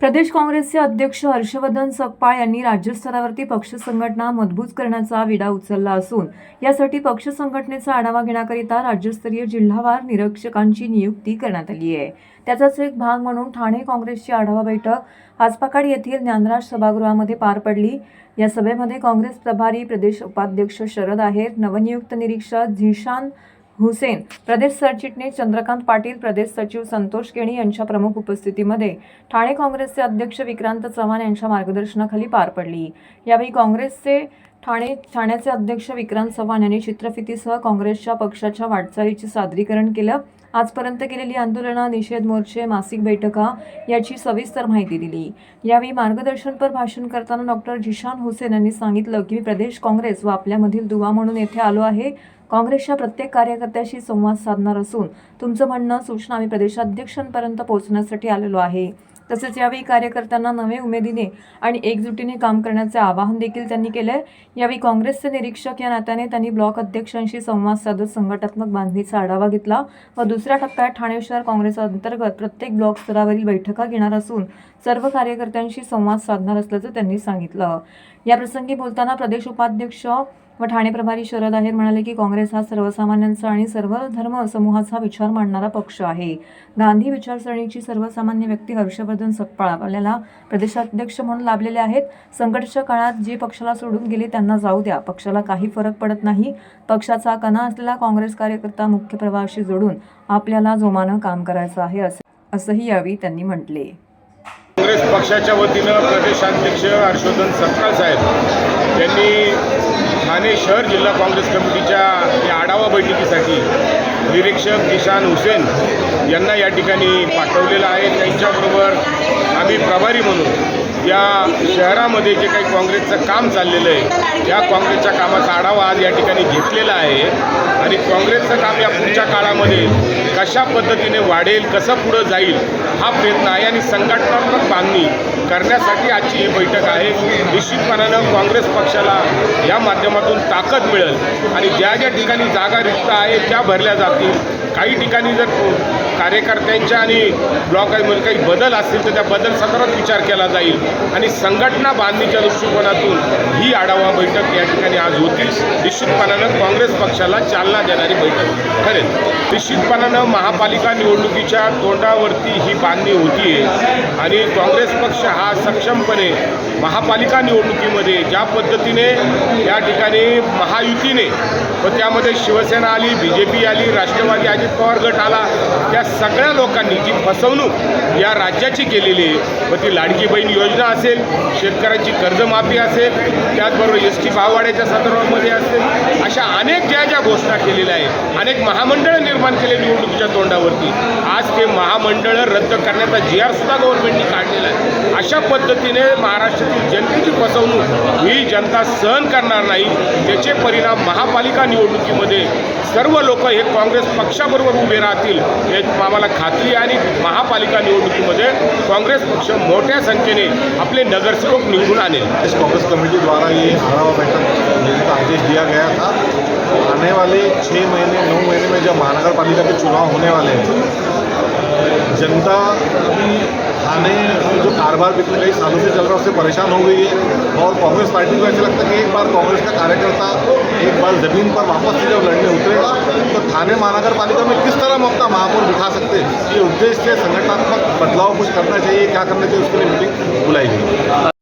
प्रदेश काँग्रेसचे अध्यक्ष हर्षवर्धन सकपाळ यांनी राज्यस्तरावरती पक्ष संघटना मजबूत करण्याचा विडा उचलला असून यासाठी पक्ष संघटनेचा आढावा घेण्याकरिता राज्यस्तरीय जिल्हावार निरीक्षकांची नियुक्ती करण्यात आली आहे. त्याचाच एक भाग म्हणून ठाणे काँग्रेसची आढावा बैठक आजपाकाड येथील ज्ञानराज सभागृहामध्ये पार पडली. या सभेमध्ये काँग्रेस प्रभारी प्रदेश उपाध्यक्ष शरद आहेर नवनियुक्त निरीक्षक झिशान हुसेन प्रदेश सरचिटणीस चंद्रकांत पाटील प्रदेश सचिव संतोष केणी यांच्या प्रमुख उपस्थितीमध्ये ठाणे काँग्रेसचे अध्यक्ष विक्रांत चव्हाण यांच्या मार्गदर्शनाखाली पार पडली. यावेळी काँग्रेसचे ठाणे ठाण्याचे अध्यक्ष विक्रांत चव्हाण यांनी चित्रफितीसह काँग्रेसच्या पक्षाच्या वाटचालीचे सादरीकरण केलं. आजपर्यंत केलेली आंदोलनं निषेध मोर्चे मासिक बैठका याची सविस्तर माहिती दिली. यावेळी मार्गदर्शनपर भाषण करताना डॉक्टर जिशान हुसेन यांनी सांगितलं की मी प्रदेश काँग्रेस व आपल्यामधील दुवा म्हणून येथे आलो आहे. काँग्रेसच्या प्रत्येक कार्यकर्त्याशी संवाद साधणार असून तुमचं म्हणणं सूचना आम्ही प्रदेशाध्यक्षांपर्यंत पोहोचण्यासाठी आलेलो आहे. तसेच यावेळी कार्यकर्त्यांना नवे उमेदीने आणि एकजुटीने काम करण्याचे आवाहन देखील त्यांनी केले यावेळी काँग्रेसचे निरीक्षक या नात्याने त्यांनी ब्लॉक अध्यक्षांशी संवाद साधत संघटनात्मक बांधणीचा आढावा घेतला व दुसऱ्या टप्प्यात ठाणे शहर काँग्रेस अंतर्गत प्रत्येक ब्लॉक स्तरावरील बैठका घेणार असून सर्व कार्यकर्त्यांशी संवाद साधणार असल्याचं त्यांनी सांगितलं. याप्रसंगी बोलताना प्रदेश उपाध्यक्ष व ठाणे प्रभारी शरद आहेर म्हणाले की काँग्रेस हा सर्वसामान्यांचा आणि सर्व धर्म समूहाचा विचार मांडणारा पक्ष आहे. गांधी विचारसरणीची सर्वसामान्य व्यक्ती हर्षवर्धन सकपाळ आपल्याला प्रदेशाध्यक्ष म्हणून लाभलेले आहेत. संकटच्या काळात जे पक्षाला सोडून गेले त्यांना जाऊ द्या. पक्षाला काही फरक पडत नाही. पक्षाचा कणा असलेला काँग्रेस कार्यकर्ता मुख्य प्रवाहाशी जोडून आपल्याला जोमानं काम करायचं आहे असं असंही यावेळी त्यांनी म्हटले. काँग्रेस पक्षाच्या वतीनं प्रदेशाध्यक्ष हर्षवर्धन सत्ताळ साहेब त्यांनी ठाणे शहर जिल्हा काँग्रेस कमिटीच्या या आढावा बैठकीसाठी निरीक्षक किशान हुसेन यांना या ठिकाणी पाठवलेलं आहे. त्यांच्याबरोबर आम्ही प्रभारी म्हणून या शहरामध्ये जे काही काँग्रेसचं काम चाललेलं आहे या काँग्रेसच्या कामाचा आढावा आज या ठिकाणी घेतलेला आहे. आणि काँग्रेसचं काम या पुढच्या काळामध्ये कशा पद्धतीने वाढेल कसं पुढं जाईल हा प्रयत्न आहे आणि संघटनात्मक बांधणी करण्यासाठी आजची ही बैठक आहे. निश्चितपणानं काँग्रेस पक्षाला या माध्यमातून ताकद मिळेल आणि ज्या ज्या ठिकाणी जागा रिक्त आहे त्या भरल्या जातील. काही ठिकाणी जर कार्यकर्त्यांच्या आणि ब्लॉकमध्ये म्हणजे काही बदल असतील तर त्या बदल संदर्भात विचार केला जाईल. आणि संघटना बांधणीच्या दृष्टिकोनातून ही आढावा बैठक या ठिकाणी आज होती निश्चितपणानं काँग्रेस पक्षाला चालना देणारी बैठक. ठरेल निश्चितपणानं महापालिका निवडणुकीच्या तोंडावरती ही बांधणी होती आणि काँग्रेस पक्ष हा सक्षमपणे महापालिका निवडणुकीमध्ये ज्या पद्धतीने या ठिकाणी महायुतीने व त्यामध्ये शिवसेना आली बी जे पी आली राष्ट्रवादी अजित पवार गट आला त्या सगळ्या लोकांनी जी फसवणूक या राज्याची केलेली आहे व ती लाडकी बहीण योजना असेल शेतकऱ्यांची कर्जमाफी असेल त्याचबरोबर एस टी भाववाढ्याच्या संदर्भामध्ये असतील अशा अनेक ज्या ज्या घोषणा केलेल्या आहेत अनेक महामंडळं निर्माण केले निवडणुकीच्या तोंडावरती. आज ते महामंडळं रद्द करण्याचा जी आर सुद्धा गव्हर्नमेंटने काढलेला आहे. अशा पद्धतीने महाराष्ट्रातील जनतेची फसवणूक ही जनता सहन करणार नाही त्याचे परिणाम महापालिका निवडणुकीमध्ये सर्व लोक हे काँग्रेस पक्षाबरोबर उभे राहतील हे आम्हाला खात्री आहे. आणि महापालिका निवडणुकीमध्ये काँग्रेस पक्ष मोठ्या संख्येने आपले नगरसेवक निवडून आणेल. प्रदेश कांग्रेस कमेटी द्वारा ये आढावा बैठक लेने का आदेश दिया गया था. आने वाले छः महीने नौ महीने में जब महानगर पालिका के चुनाव होने वाले हैं जनता अभी थाने कारोबार पिछले कई सालों से चल रहा है, उससे परेशान हो गई है। और कांग्रेस पार्टी को ऐसा लगता है कि एक बार कांग्रेस का कार्यकर्ता एक बार ज़मीन पर वापस से जब लड़ने उतरेगा तो थाने महानगर पालिका में किस तरह हम अपना महापौर बिठा सकते हैं? ये उद्देश्य संगठनात्मक बदलाव कुछ करना चाहिए, क्या करना चाहिए, उसके लिए मीटिंग बुलाई गई।